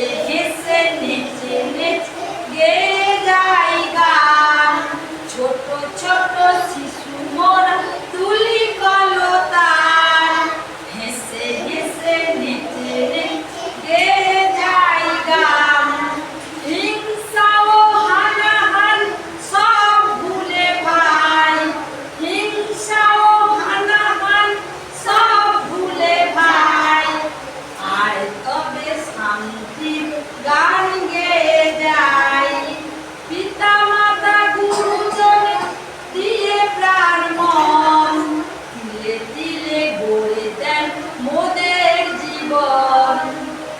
Sekiz senlik cennet gel.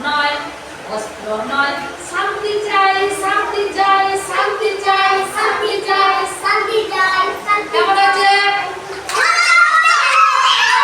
নয় অস্ত্র নয় সামগ্রিক